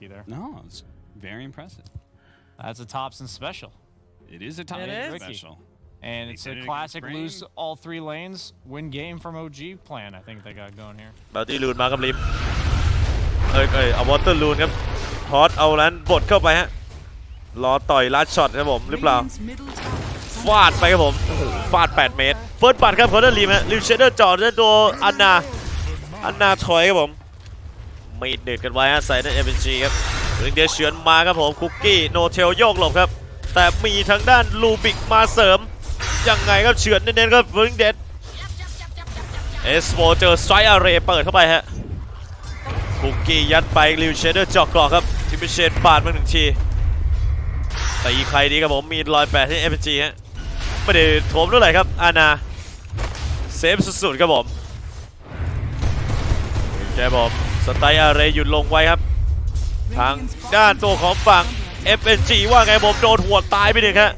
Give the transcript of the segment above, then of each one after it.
rookie there. No, it's very impressive. That's a Thompson special. It is a top It eight is. special. And They it's did it a against classic Brain. lose all three lanes, win game from OG plan, I think they got going here. บาร์ตี้ลูนมากับลิมเอ้ยเอ้ยเอาวอเตอร์ลูนครับทอสเอาแลนบดเข้าไปฮะ รอต่อยลัดช็อตครับผมหรือเปล่า Radiant's middle tower ฟาดไปครับผมโอ้โหฟาด 8 เมตร เฟิร์สบัตครับคอร์เตอร์ลิมฮะลิวเชเดอร์จอดด้วยตัวอันนา อันนาถอยครับผม ไม่เด็ดกันไว้ฮะใส่นั่นเอเนจีครับถึงเดียเฉือนมาครับผมคุกกี้โนเทลโยกหลบครับ แต่มีทางด้านลูบิกมาเสริม ยังไงครับเฉือนเน้นๆครับเฟิร์งเดดเอสโวเจอสไตร์อาร์เรเปิดเข้าไปฮะคุกกี้ยัดไปลิวเชเดอร์จาะกรอกครับทิมเชนปาดมาหนึ่งทีตีใครดีครับผมมีรอยแปดที่เอฟจีฮะไม่ได้โถมเท่าไรครับอานาเซฟสุดๆครับผมแกผม สไตล์อะไรหยุดลงไว้ครับ ทางด้านตัวของฝั่ง FNG ว่าไงผมโดนหัวตายไปหนึ่งฮะ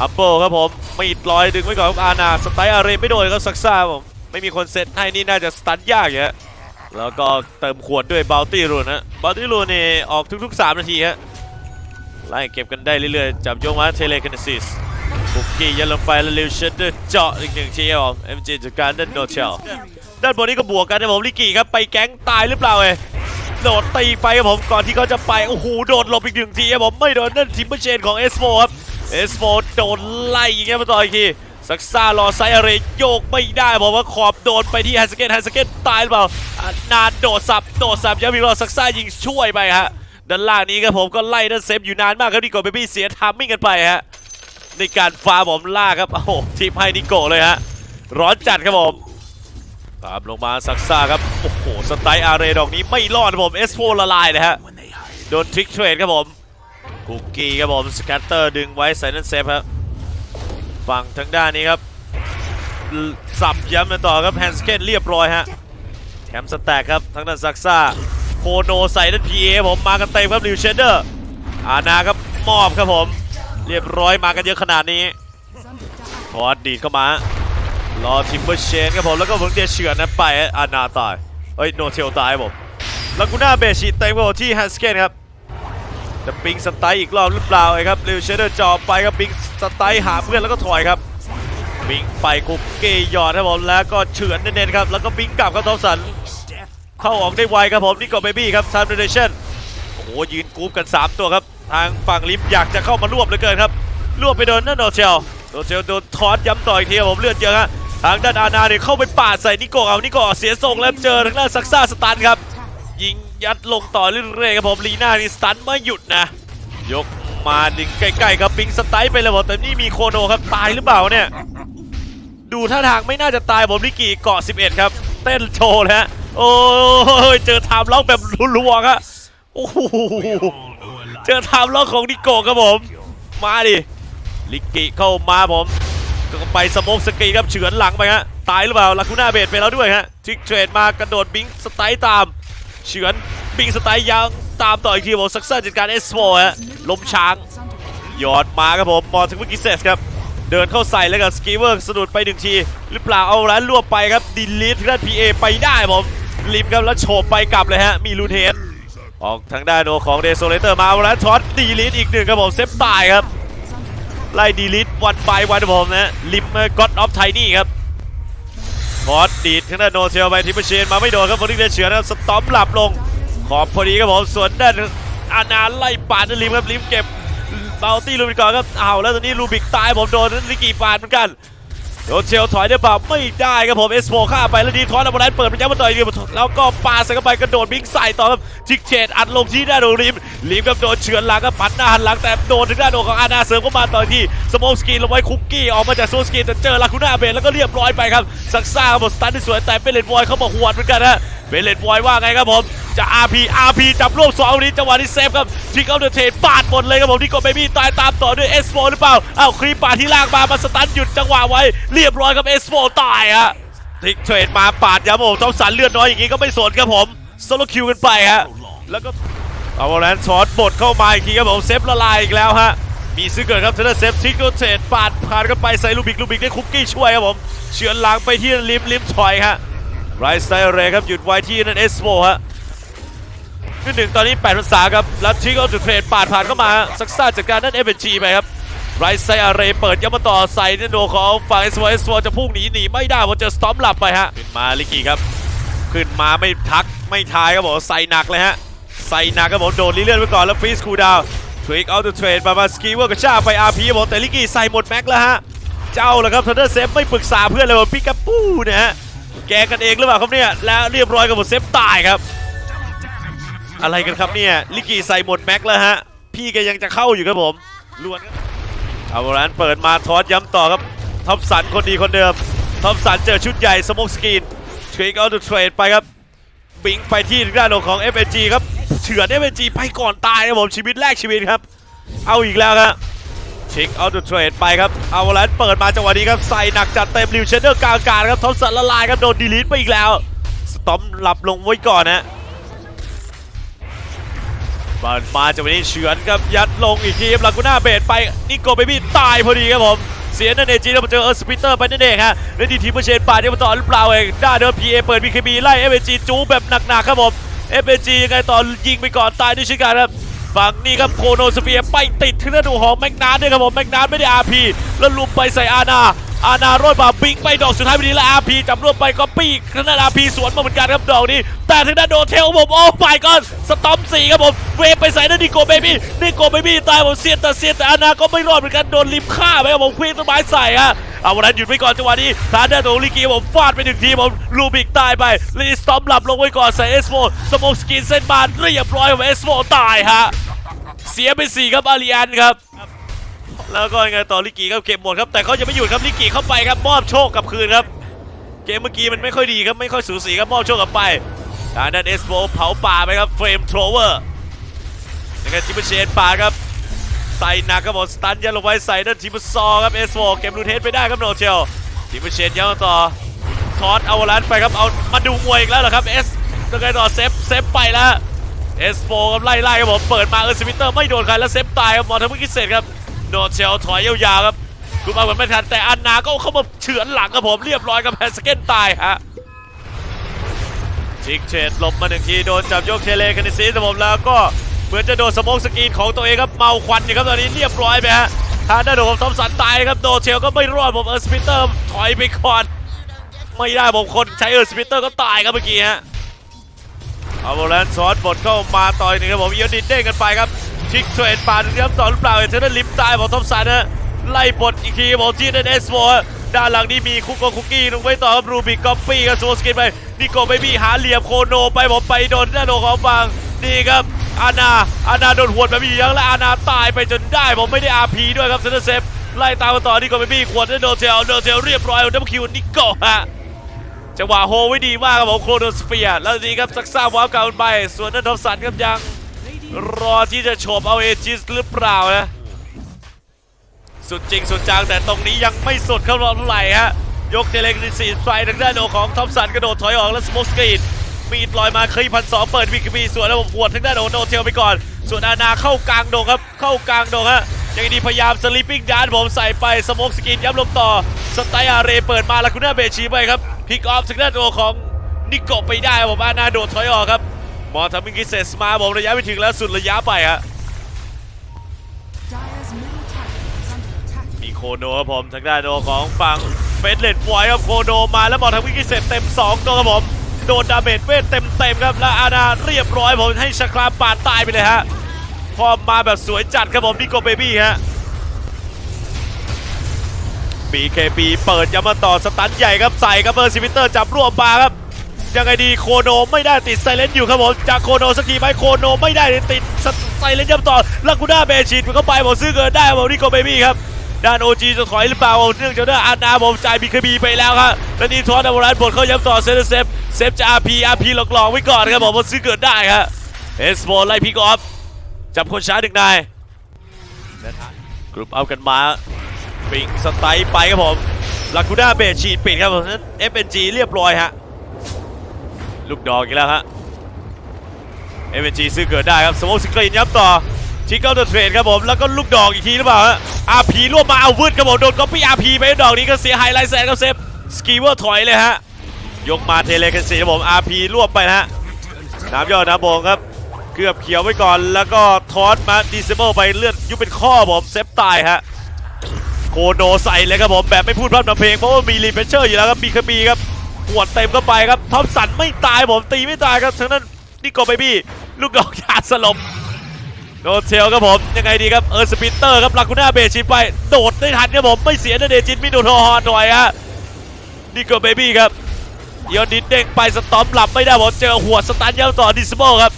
ฮับเบิลครับผมมีดลอยดึงไว้ก่อนครับอานาสไตล์อะไรไม่โดนครับซักซ่าผมไม่มีคนเซตให้นี่น่าจะสตันยากอยู่ฮะแล้วก็เติมขวดด้วยบ o ลตี้รูนนะบ o ลตี้รูนนี่ออกทุกๆ 3 นาทีฮะไล่เก็บกันได้เรื่อยๆ จับโยงมาเทเลค n นซิสบุกกี้ยันลงไปแล้วลิวเชนเดอร์เจาะอีกหนึ่งทีครับผมเอ็มจีจากการเดนโนเชล ด้านบนนี้ก็บวกกันนะผมลิกกี้ครับไปแก๊งตายหรือเปล่าเอ้โดดตีไปครับผมก่อนที่เขาจะไปโอ้โหโดดหลบอีกหนึ่งทีครับผมไม่โดนนั่นทิมเปอร์เชนของเอสโฟครับเอสโฟโดนไล่อย่างเงี้ยมาต่ออีกทีซักซ่ารอไซอาเรโยกไม่ได้บอกว่าขอบโดนไปที่ไฮสเกตไฮสเกตตายหรือเปล่านานโดดสับโดดสับย้ำอีรอซักซ่ายิงช่วยไปฮะด้านล่างนี้ครับผมก็ไล่ด้านเซฟอยู่นานมากครับนิโกเบบี้เสียทามมิ่งกันไปฮะในการฟาร์มผมล่าครับโอ้โหทีมให้นิโกเลยฮะร้อนจัดครับผม ตามลงมาซักซ่าครับ โอ้โห สไตล์อาเรดอกนี้ไม่รอดผมเอสโฟละลายเลยฮะ โดนทริกเทรดครับผมคุกกี้ครับผมสแกตเตอร์ดึงไว้ใส่นั่นเซฟครับฝั่งทางด้านนี้ครับ สับย้ำกันต่อครับแฮนสเกนเรียบร้อยฮะแถมสแต็กครับทางด้านซักซ่าโคโนใส่ด้านพีเอผมมากันเต็มครับลิวเชนเดอร์อานาครับมอบครับผม เรียบร้อยมากันเยอะขนาดนี้ is under attack. ทอดดีดเข้ามา รอทิมเบอร์เชนครับผมแล้วก็ผมเดียเฉือนนะไปฮะอานาตายเอ้ยโนเทลตายผมลากูน่าเบชิเต็มครับที่แฮนสเกนครับจะปิงสไตล์อีกรอบหรือเปล่าไอ้ครับลิวเชเดอร์จ่อไปครับปิงสไตล์หาเพื่อนแล้วก็ถอยครับบิงไปคุกเกยอดครับผมแล้วก็เฉือนเน้นๆครับแล้วก็บิงกลับครับทอมสันเข้าออกได้ไวครับผมนี่ก็เบบี้ครับทามเดเนชั่นโอ้โหยืนกรุ๊ปกัน 3 ตัวครับ ทางฝั่งลิฟต์อยากจะเข้ามารวบเหลือเกินครับรวบไปโดนนั่นโนเชลโนเชลโดนทอสย้ำต่ออีกทีครับผมเลือดเยอะฮะ ทางด้านอานาเนี่ยเข้าไปปาดใส่นิโกะเอานิโกะเสียทรงแล้วเจอทางด้านซักซ่าสตันครับ ยิงยัดลงต่อเรื่อยๆครับผมลีน่านี่สตันไม่หยุดนะ ยกมาดึงใกล้ๆครับปิงสไตล์ไปเลยผมแต่นี่มีโคโนครับตายหรือเปล่าเนี่ย ดูท่าทางไม่น่าจะตายผมนิกิเกาะ 11 ครับ เต้นโชว์เลยฮะโอ้ยเจอไทม์ล็อกแบบรัวๆครับโอ้โหเจอไทม์ล็อกของนิโกะครับผม มาดิลิกิเข้ามาผม ก็ไปสโมกสกีครับเฉือนหลังไปฮะตายหรือเปล่าลาคูน่าเบดไปแล้วด้วยฮะทิกเทรดมากระโดดบิงสไตล์ตาม เฉือนบิงสไตล์ยังตามต่ออีกทีผมซักซ่าจัดการเอสโฟฮะล้มช้างหยอดมาครับผมมอถึงเมื่อกี้เซสครับเดินเข้าใส่แล้วกับสกีเวอร์สะดุดไปหนึ่งที หรือเปล่าเอาแล้วรวบไปครับดิลิททางด้านพีเอไปได้ผมลิมครับแล้วโฉบไปกลับเลยฮะมีลูนเฮดออกทางด้านโนของเดโซเลเตอร์มาเอาแล้วช็อตดีลิทอีกหนึ่งครับผมเซฟตายครับ ไล่ดีลิทวันไปวันผมนะลิมก็อดออฟไทนี่ครับคอสดีดทางด้านโนเซลไปทิปเชนมาไม่โดนครับฟอร์ดิเดเฉือนครับสตอมหลับลง ขอบพอดีครับผมส่วนด้านอานาไล่ปาดลิมครับลิมเก็บเบลตี้ลูบิกก่อนครับอ้าวแล้วตอนนี้ลูบิกตายผมโดนลิกกี้ปาดเหมือนกัน โดนเชลถอยได้เปล่าไม่ได้ครับผมเอสโฟฆ่าไปแล้วดีทอนอัลบอลนเปิดไปยังมาต่อยดีแล้วก็ปาใส่เข้าไปกระโดดบิงใส่ต่อครับทิกเชดอัดลงที่ด้าโดริมลิมครับโดนเฉือนหลังครับปัดหน้าหันหลังแต่โดนถึงด้านโดของอานาเสริมเข้ามาต่อที่สโมกสกรีนลงไว้คุกกี้ออกมาจากโซสกรีนแต่เจอลาคูน่าเบนแล้วก็เรียบร้อยไปครับซักซ่าครับผมสตันที่สวยแต่เป็นเลดวอยเข้ามาหวดเหมือนกันฮะเป็นเลดวอยว่าไงครับผม จะ RP RP จับรวบสองนี้จังหวะนี้เซฟครับทิกเอาเดอะเทรดปาดหมดเลยครับผมที่กดเบบี้ตายตามต่อด้วย S4 หรือเปล่าอ้าวครีปปาดที่ล่างมามาสตันหยุดจังหวะไว้เรียบร้อยครับ S4 ตายฮะทิกเทรดมาปาดยาโมต้องสันเลือดน้อยอย่างงี้ก็ไม่สนครับผมโซโลคิวกันไปฮะแล้วก็เอาแลนช็อตบดเข้ามาอีกทีครับผมเซฟละลายอีกแล้วฮะมีซื้อเกิดครับเทเลเซฟทิกเทรดปาดผ่านกันไปใส่ลูบิกลูบิกได้คุกกี้ช่วยครับผมเฉือนหลังไปที่ริมริมถอยฮะไรสไตเรครับหยุดไว้ที่นั่น S4 ฮะ ที่หนึ่งตอนนี้8ภาษาครับแล้วทิกเอาจุดเทรดปาดผ่านเข้ามาซักซ่าจากการนั่นเอเนจีไปครับไรไซอาเรเปิดยับมาต่อใส่เนโดของฝั่งเอสวเอสวจะพุ่งหนีหนีไม่ได้เพราะเจอสตอมหลับไปฮะขึ้นมาลิกกี้ครับ ขึ้นมาไม่ทักไม่ทายครับผมใส่หนักเลยฮะใส่หนักครับผมโดนลิเลียนไปก่อนแล้วฟรีสคูดาวทริกเอาตัวเทรดมามาสกีเวอร์กระชากไปอาร์พีผมแต่ลิกกี้ใส่หมดแม็กแล้วฮะเจ้าเลยครับทันเดอร์เซฟไม่ปรึกษาเพื่อนเลยว่าปิกาปูเนี่ยฮะแกกันเองหรือเปล่าครับเนี่ยแล้วเรียบร้อยกับหมดเซฟตายครับ อะไรกันครับเนี่ย ลิกกี้ใส่หมดแม็กแล้วฮะ พี่แกยังจะเข้าอยู่ครับผมล้วนครับเอาวรานเปิดมาทอสย้ำต่อครับท็อปสันคนดีคนเดิมท็อปสันเจอชุดใหญ่สโมกสกรีนทริกเอาตัวเทรดไปครับบิงไปที่ทางด้านของ FNG ครับเฉือน FNG ไปก่อนตายครับผมชีวิตแรกชีวิตครับ เอาอีกแล้วครับเช็คเอาดูเทรดไปครับเอาวลันเปิดมาจังหวะนี้ครับใส่หนักจัดเต็มริวเชนเดอร์กลางกาศครับท็อปสันละลายครับโดนดีลิทไปอีกแล้วสตอมหลับลงไว้ก่อนนะ เปิดมาจังหวะนี้เฉือนครับยัดลงอีกทีครับลากูน่าเบดไปนิโกเบบี้ตายพอดีครับผม เสียนั่นเองจีแล้วมาเจอเออร์สปิเตอร์ไปนั่นเองฮะแล้วดีทีมเปอร์เชนป่าดเนี่ยมาต่อหรือเปล่าเองด้าเดิมพีเอเปิดบีเคบีไล่เอฟเอจีจูแบบหนักๆครับผมเอฟเอจียังไงต่อยิงไปก่อนตายด้วยเช่นกันครับฝั่งนี้ครับโคโนสเฟียร์ไปติดที่หน้าดูของแมกนาด้วยครับผมแมกนาไม่ได้อาร์พีแล้วลุมไปใส่อาณา อาณาโรดมาบิงไปดอกสุดท้ายวันนี้แล้วอาพีจับรวมไปก็ปี้ทาดอาพีสวนมาเหมือนกันครับดอกนี้ แต่ทางด้านโดเทลผมโอ้ไปก่อนสตอมสี่ครับผมเวไปใส่นั่นนิโกเบบี้นิโกเบบี้ตายผมเสียแต่เสียแต่อาณาก็ไม่รอดเหมือนกันโดนลิมฆ่าไปครับผมควีนต้นไม้ใส่ฮะเอาวันนั้นหยุดไว้ก่อนจังหวะนี้ทางด้านของลิกีผมฟาดไปหนึ่งทีผมลูบิกตายไปลีสตอมหลับลงไว้ก่อนใส่เอสโฟสโมกสกินเส้นบานเรียบร้อยของเอสโฟตายฮะเสียไปสี่ครับอาริอันครับ แล้วก็ยังไงต่อลิกีครับเก็บหมดครับแต่เขายังไม่หยุดครับลิกีเข้าไปครับมอบโชคกับคืนครับเกมเมื่อกี้มันไม่ค่อยดีครับไม่ค่อยสูสีครับมอบโชคกับไปทางด้านเอสโฟเผาป่าไปครับเฟรมโทรเวอร์ยังไงจิมเชนป่าครับใส่หนักครับผมสตันยันลงไว้ใส่ด้านทีมซอครับเอสโฟเก็บลูเทสไปได้ครับโนเชลทีมเชนยังต่อทอสเอาลันไปครับเอามาดูมวยอีกแล้วเหรอครับเอสยังไงต่อเซฟเซฟไปแล้วเอสโฟครับไล่ไล่ครับผมเปิดมาเออร์สมิเตอร์ไม่โดนใครแล้วเซฟตายครับมอทำเมื่อกี้เสร็จครับ โนเชลถอยยาวๆครับคุณมาเหมือนไม่ทันแต่อันนาก็เข้ามาเฉือนหลังครับผมเรียบร้อยกับแพนสเกนตายฮะชิกเชดหลบมาหนึ่งทีโดนจับยกเทเลกันในซีสผมแล้วก็เหมือนจะโดนสโมกสกีนของตัวเองครับเมาควันอยู่ครับตอนนี้เรียบร้อยไปฮะทางด้านของทอมสันตายครับโดเชลก็ไม่รอดผมเออร์สปิเตอร์ถอยไปก่อนไม่ได้ผมคนใช้เออร์สปิเตอร์ก็ตายครับเมื่อกี้ฮะ เอาโบแลนซอสบดเข้ามาต่อยหนึ่งครับผมเอียวดินเด้งกันไปครับชิกเทรดปาดเรียบต่อหรือเปล่าเอเทอร์ลิมตายของทอมสันฮะไล่บดอีกทีผมที่ด้านเอสโฟด้านหลังนี้มีคุกโกคุกกี้ลงไว้ต่อครับรูบิกก๊อปปี้กับโซสกินไปนิโกไปมีหาเหลี่ยมโคโนไปผมไปโดนด้านโนของฝั่งนี่ครับอาณาอาณาโดนหวดแบบมียังและอาณาตายไปจนได้ผมไม่ได้อาพีด้วยครับเซนเตอร์เซฟไล่ตามมาต่อนี่ก็ไม่มีขวดได้โดนเทลโดนเทลเรียบร้อยดับคิวนิโก้ฮะ จังหวะโฮไว้ดีมากครับผมโครโนสเฟียร์แล้วนี่ครับซักซ่าวาร์ปกลับไป ส่วนนันทอมสันครับยังรอที่จะโฉบเอาเอจิสหรือเปล่านะ สุดจริงสุดจังแต่ตรงนี้ยังไม่สุดเข้ารอบเท่าไหร่ฮะยกเทเลกนิสีไฟทางด้านโอของทอมสันกระโดดถอยออกแล้วสโมสกรีนมีดลอยมาเคยพันสองเปิดวิกบีส่วนแล้วผมหวดทั้งด้านโอโนเทลไปก่อน ส่วนอาณาเข้ากลางโดงครับ เข้ากลางโดงฮะยังดีพยายามสลิปปิ้งดานผมใส่ไปสโมกสกินย้ำลงต่อสไตล์อาเรเปิดมาแล้วคุณน่าเบชีไปครับ พิกออฟทางด้านโอของนิโกไปได้ครับผมอาณาโดดถอยออกครับมอทำมิกิเซสมาผมระยะไปถึงแล้วสุดระยะไปฮะมีโคโนครับผมทางด้านโอของฝั่งเฟสเลดฟอยครับโคโนมาแล้วบอทางวิกิเซตเต็ม2ตัวครับผมโดนดาเมจเวทเต็มๆครับแล้วอาณาเรียบร้อยผมให้ชาคราปาดตายไปเลยฮะพอมาแบบสวยจัดครับผมนิโกเบบี้ฮะ BKB เปิดย้ำมาต่อสตันใหญ่ครับใส่ครับเบอร์ซิมิเตอร์จับรวบมาครับยังไงดีโคโนไม่ได้ติดไซเลนต์อยู่ครับผมจากโคโนสักทีไหมโคโนไม่ได้ติดไซเลนต์ย้ำต่อลากูน่าเบชิดมันเข้าไปผมซื้อเกินได้ผมนิโกเบบี้ครับด้านโอจีจะถอยหรือเปล่าเนื่องจากว่าอานาผมจ่ายบีคบีไปแล้วครับและนี่ทอนอัมรันบดเข้าย้ำต่อเซนเซฟเซฟจะอาร์พีอาร์พีหลอกๆไว้ก่อนครับผมว่าซื้อเกิดได้ครับเอสโบไล่พิกออฟจับคนช้าหนึ่งนายกรุ๊ปเอากันมา ปิงสไตล์ไปครับผมลาคูด้าเบสฉีดปิดครับผมนั้น FNG เรียบร้อยฮะ ลูกดอกอีกแล้วฮะ FNG ซื้อเกิดได้ครับสโมกสกรีนย้ำต่อชิคเก้าเดอะเทรดครับผมแล้วก็ลูกดอกอีกทีหรือเปล่าฮะอาพีรวบมาเอาวืดครับผมโดนก๊อปปี้อาพีไปดอกนี้ก็เสียหายลายแสนครับเซฟสกีเวอร์ถอยเลยฮะยกมาเทเลกันสีครับผมอาพีรวบไปนะฮะน้ำยอดน้ำบงครับเกือบเขียวไว้ก่อนแล้วก็ทอสมาดีเซเบิลไปเลือดยุบเป็นข้อผมเซฟตายฮะ โคโนใส่เลยครับผมแบบไม่พูดพร่ำทำเพลงเพราะว่ามีรีเฟชเชอร์อยู่แล้วครับมีคบีครับหวดเต็มเข้าไปครับท็อปสันไม่ตายผมตีไม่ตายครับทั้งนั้นนี่ก็ไปบี้ลูกดอกยาสลบโดนเทลครับผมยังไงดีครับเออสปินเตอร์ครับลากูน่าเบชินไปโดดได้ทันครับผมไม่เสียนะเดจินมิโดโทฮอนหน่อยฮะนี่ก็เบบี้ครับยอนดินเด้งไปสตอมหลับไม่ได้ผมเจอหัวสตันย้ำต่อดิสโบครับ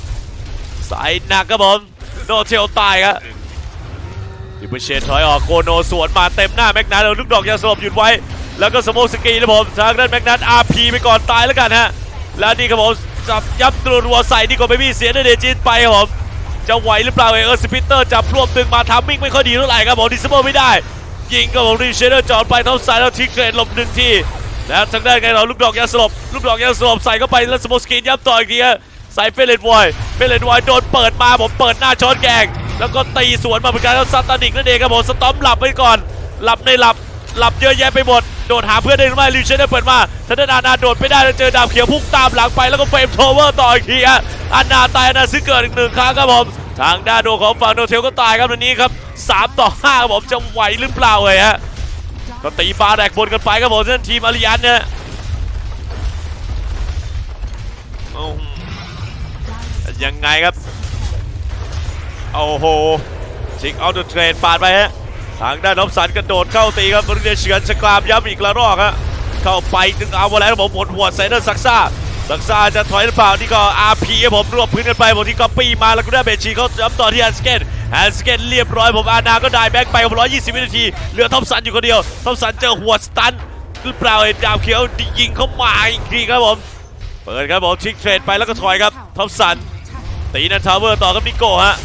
สายหนักครับผมโดนเทลตายครับ ดิบเชนถอยออกโกโนสวนมาเต็มหน้าแม็กนัทเอาลูกดอกยาสลบหยุดไว้ แล้วก็สโมสกีนะผมทางด้านแม็กนัทอาร์พีไปก่อนตายแล้วกันฮะ แล้วนี่ครับผมจับยับตัวรัวใส่นี่ก็ไม่มีเสียเดจินไปผมจะไหวหรือเปล่าเออสปิเตอร์จับรวบตึงมาทามมิ่งไม่ค่อยดีเท่าไหร่ครับผมดิสโบไม่ได้ ยิงครับผมรีเชเดอร์จอดไปท้าซ้ายแล้วทิ้งเกรดหลบหนึ่งทีแล้วทางด้านไงเราลูกดอกยาสลบลูกดอกยาสลบใส่เข้าไปแล้วสโมสกียับต่ออีกทีฮะใส่เฟรเลนวอยเฟรเลนวอยโดนเปิดมาผมเปิดหน้าช้อนแกง แล้วก็ตีสวนมาเหมือนกันแล้วซัตตานิกนั่นเองครับผมสตอมหลับไปก่อน หลับในหลับหลับเยอะแยะไปหมด โดดหาเพื่อนได้หรือไม่ลิวเชนได้เปิดมาทาดานานาโดดไม่ได้แล้วเจอดาบเขียวพุ่งตามหลังไปแล้วก็เฟรมโทเวอร์ต่ออีกทีฮะอานาตายอานาซึ่งเกิดอีกหนึ่งครั้งครับผมทางด้านโดของฝั่งโนเทลก็ตายครับวันนี้ครับสามต่อห้าครับผมจะไหวหรือเปล่าเลยฮะก็ตีปลาแดกบนกันไปครับผมท่านทีมอาริยันเนี่ยยังไงครับ โอ้โหชิงเอาดอะเทรนปาดไปฮะทางด้านนพสันกระโดดเข้าตีครับบริเวณเฉือนสกรามย้ำอีกละรอกฮะเข้าไปถึงเอามาแล้วผมหมดหัวใส่เดอร์ซักซ่าซักซ่าจะถอยหรือเปล่านี่ก็อาร์พีผมรวบพื้นกันไปผมที่ก๊อปปี้มาแล้วก็ได้เบชีเขาย้ำต่อที่แฮนสเกตแฮนสเกตเรียบร้อยผมอานาก็ได้แบ็กไปผม120วินาทีเหลือท็อปสันอยู่คนเดียวท็อปสันเจอหัวสตันหรือเปล่าเห็นดาวเขียวยิงเข้ามาอีกทีครับผมเปิดครับผมชิกเทรดไปแล้วก็ถอยครับท็อปสันตีนันทาวเวอร์ต่อกับนิโก้ฮะ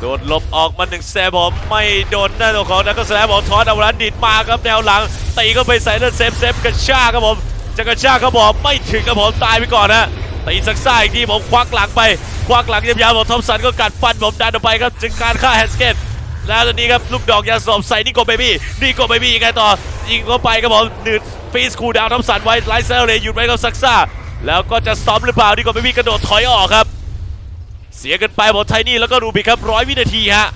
โดนลบออกมาหนึ่งแซมผมไม่โดนหน้าตัวของนักก็แสลมผมทอนเอาวันดิดมาครับแนวหลังตีก็ไปใส่เลือดเซฟเซฟกระชากครับผมจะกระชากครับผมไม่ถึงครับผมตายไปก่อนฮะตีสักซ่าอีกทีผมควักหลังไป ควักหลังยาวๆผมทอมสันก็กัดฟันผมดันออกไปครับจึงการฆ่าแฮนสเกตแล้วตอนนี้ครับลูกดอกยาสลบใส่นิโก้เบบี้นิโก้เบบี้ยังไงต่อยิงเข้าไปครับผมหนืดฟีสคูดาวทอมสันไว้ไลท์เซลเลยหยุดไว้กับซักซ่าแล้วก็จะซ้อมหรือเปล่านิโก้เบบี้กระโดดถอยออกครับ เสียกันไปหมดไทนี่แล้วก็รูบิครับร้อยวินาทีฮะ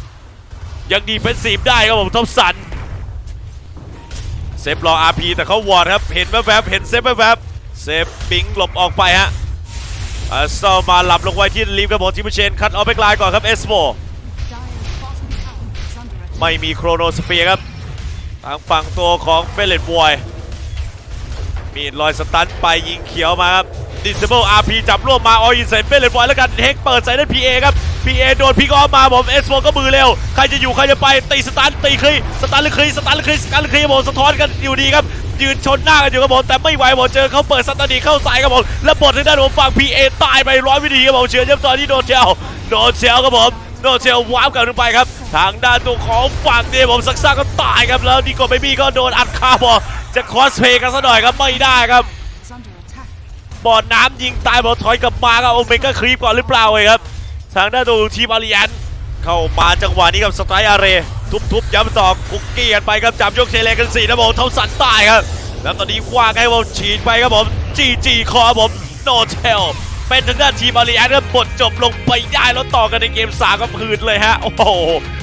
ยังดีเฟนซีได้ครับผมทอมสันเซฟรออาร์พีแต่เขาวอร์ดครับเห็นแวบๆเห็นเซฟแวบๆเซฟปิงหลบออกไปฮะอาร์เซลมาหลับลงไว้ที่ลีฟครับผมทิมเชนคัดออกไปกลายก่อนครับเอสโมไม่มีโครโนสเฟียร์ครับทางฝั่งตัวของเฟลเลตบอยมีดลอยสตันไปยิงเขียวมาครับ ดิสเบิลอาร์พีจับร่วมมาออยินเซนเฟลเลตบอยแล้วกันเฮกเปิดใส่ด้านพีเอครับพีเอโดนพิกออฟมาผมเอสโก็มือเร็ว ใครจะอยู่ใครจะไปตีสตันตีคลีสตันหรือคลีสตันหรือคลีสตันหรือคลีผมสะท้อนกันอยู่ดีครับยืนชนหน้ากันอยู่ครับผมแต่ไม่ไหวผมเจอเขาเปิดสตันดีเข้าใส่ครับผมแล้วบททางด้านผมฝั่งพีเอตายไปร้อยวินาทีครับผมเชือเยี่ยมตอนที่โดนเชลโดนเชลครับผมโดนเชลว้าวกลับลงไปครับทางด้านตัวของฝั่งเนี่ยผมซักซ่าก็ตายครับแล้วดีกว่าเบบี้ก็โดนอัดคาบอจะคอสเพย์กันซะหน่อยครับไม่ได้ครับ บ่อน้ำยิงตายบอถอยกลับมาครับโอเมก้าครีปก่อนหรือเปล่าเลยครับทางด้านตัวทีมอาริยันเข้ามาจังหวะนี้กับสไตล์อาเรทุบๆย้ำต่อคุกกี้กันไปครับจับยกเทเลกันสี่นะผมเท่าสันตายครับ แล้วตอนนี้ว้างให้ผมฉีดไปครับผมจีจีคอผมโนเทลเป็นทางด้านทีมอาริยันครับบทจบลงไปได้แล้วต่อกันในเกมสามก็พืนเลยฮะโอ้โห